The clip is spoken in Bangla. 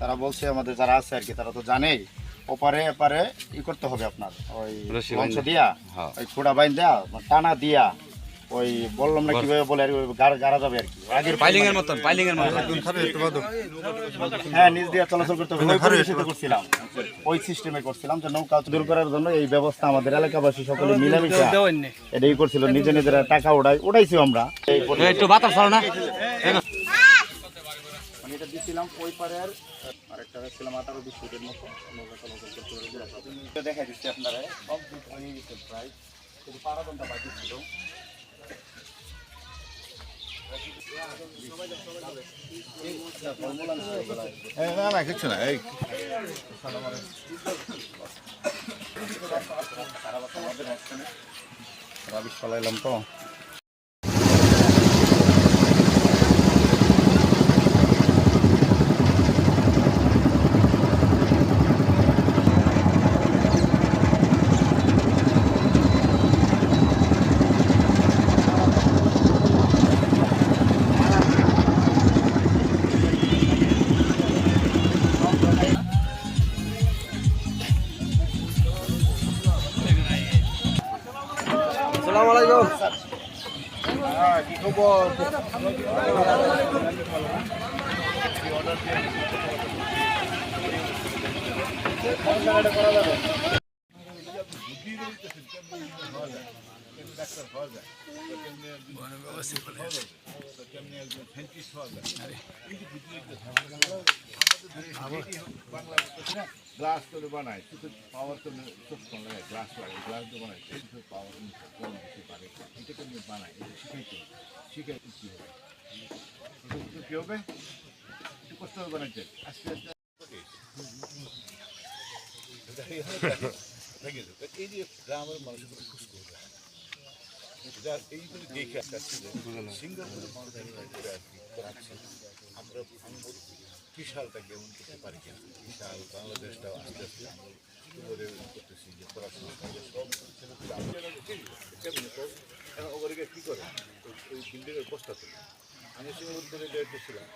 তারা বলছে আমাদের যারা আছে আর কি তারা তো জানেই। ওপারে এপারে ই করতে হবে আপনার। ওই অংশ দিয়া হ্যাঁ। ওই খোড়া বাইন দেয়া টানা দিয়া ওই বললাম না কীভাবে বলে আর কি, ওই গাড়া গাড়া যাবে আর কি। আগের পাইলিং এর মতন পাইলিং এর মতন। হ্যাঁ নিজ দিয়ে চলাচল করতে হবে। করছিলাম। ওই সিস্টেমে করছিলাম যে নৌকা দূর করার জন্য এই ব্যবস্থা আমাদের এলাকাবাসী সকলে মিলেমিশে এটাই করছিল। নিজে নিজেরা টাকা উড়াই ওড়াইছি আমরা। একটু বাতাস ছাড়ো না। দিছিলাম ওই পারে আর আরেকটা ছিলাম আঠারো বিশ ফুটের মতো। দেখা দিচ্ছি আপনারা। কমপ্লিট হয়ে গেছে প্রায়। শুধু বারো ঘণ্টা বাকি ছিল। না না কিছু না এই। রাবিশ ফলাইলাম তো। সালাম আলাইকুম। কেমনি একজন সাইন্টিস্ট হওয়া যায় গ্লাস করে বানায় শুধু পাওয়ার তো সব কম লাগে গ্লাস লাগে গ্লাস দিয়ে বানায় সেই পাওয়ার কম বেশি পারে। এটা কেমনি বানায় এটা শিখাইতে শিখাই কি হবে? এটা কি হবে? একটু কষ্ট হবে বানাইতে। আস্তে আস্তে এই যে গ্রামের মানুষের খুশ করবে এইগুলো দেখে সিঙ্গাপুরের আমরা বিশালটা কেমন করতে পারি কিনা বিশাল বাংলাদেশটাও আস্তে আস্তে করে করতেছি, যে পড়াশোনা করে সব ওগুলোকে কী করে? ওই- বিল্ডিংয়ের বস্তা আমি সে ডেট ছিলাম